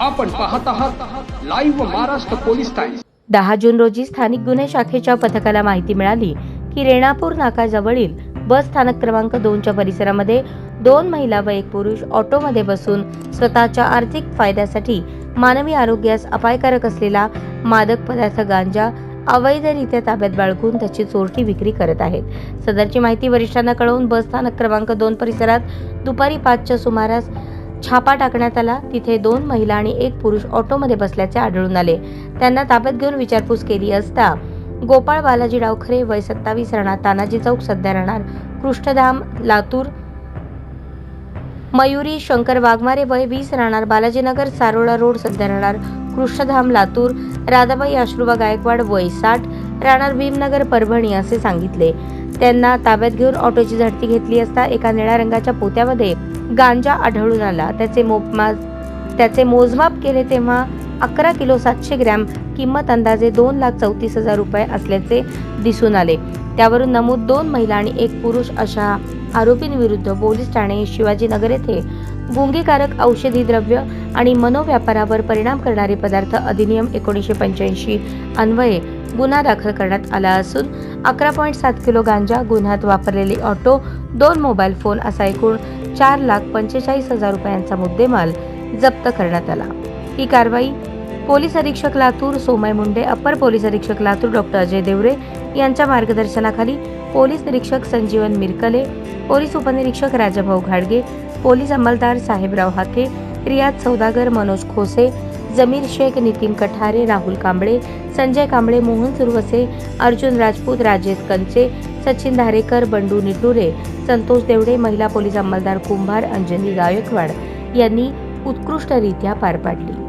आपण पाहत आहात लाईव्ह महाराष्ट्र पोलीस टाइम्स दहा जून रोजी स्थानिक गुन्हे शाखेच्या पथकाला माहिती मिळाली की रेणापूर नाकाजवळील बस स्थानक क्रमांक दोनच्या परिसरामध्ये दोन महिला व एक पुरुष ऑटोमध्ये बसून स्वतःच्या आर्थिक फायद्यासाठी मानवी आरोग्यास अपायकारक असलेला मादक पदार्थ गांजा अवैधरित्या ताब्यात बाळगून त्याची चोरटी विक्री करत आहेत. सदरची माहिती वरिष्ठांना कळवून बस स्थानक क्रमांक दोन परिसरात दुपारी पाचच्या सुमारास छापा टाकण्यात आला. तिथे दोन महिला आणि एक पुरुष ऑटोमध्ये बसल्याचे आढळून आले. त्यांना ताब्यात घेऊन विचारपूस केली असता गोपाळ बालाजी डावखरे वय सत्तावीस राहणार तानाजी चौक सध्या राहणार कृष्णधाम लातूर मयुरी शंकर वाघमारे वय वीस राहणार बालाजीनगर सारोळा रोड सध्या राहणार कृष्णधाम लातूर राधाबाई आश्रुबा गायकवाड वय साठ राहणार भीमनगर परभणी असे सांगितले. त्यांना ताब्यात घेऊन ऑटोची झडती घेतली असता एका निळ्या रंगाच्या पोत्यामध्ये गांजा आढळून आला. त्याचे मोपमा त्याचे मोजमाप केले तेव्हा अकरा किलो सातशे ग्रॅम किंमत अंदाजे दोन लाख चौतीस हजार रुपये असल्याचे दिसून आले. त्यावरून नमूद दोन महिला आणि एक पुरुष अशा आरोपींविरुद्ध पोलीस ठाणे शिवाजीनगर येथे गुंगीकारक औषधी द्रव्य आणि मनोव्यापारावर परिणाम करणारे पदार्थ अधिनियम एकोणीसशे पंच्याऐंशी अन्वये गुन्हा दाखल करण्यात आला असून अकरा पॉईंट सात किलो गांजा गुन्ह्यात वापरलेले ऑटो दोन मोबाईल फोन असा एकूण चार लाख पंचेचाळीस हजार रुपयांचा मुद्देमाल जप्त करण्यात आला. ही कारवाई पोलीस अधीक्षक लातूर सोमय मुंडे अप्पर पोलीस अधीक्षक लातूर डॉक्टर अजय देवरे यांच्या मार्गदर्शनाखाली पोलीस निरीक्षक संजीवन मिरकले पोलीस उपनिरीक्षक राजाभाऊ घाडगे पोलीस अंमलदार साहेबराव हाके रियाज सौदागर मनोज खोसे जमीर शेख नितीन कठारे राहुल कांबळे संजय कांबळे मोहन सुरवसे अर्जुन राजपूत राजेश कंचे सचिन धारेकर बंडू निटुरे संतोष देवडे महिला पोलीस अंमलदार कुंभार अंजनी गायकवाड यांनी उत्कृष्टरित्या पार पाडली.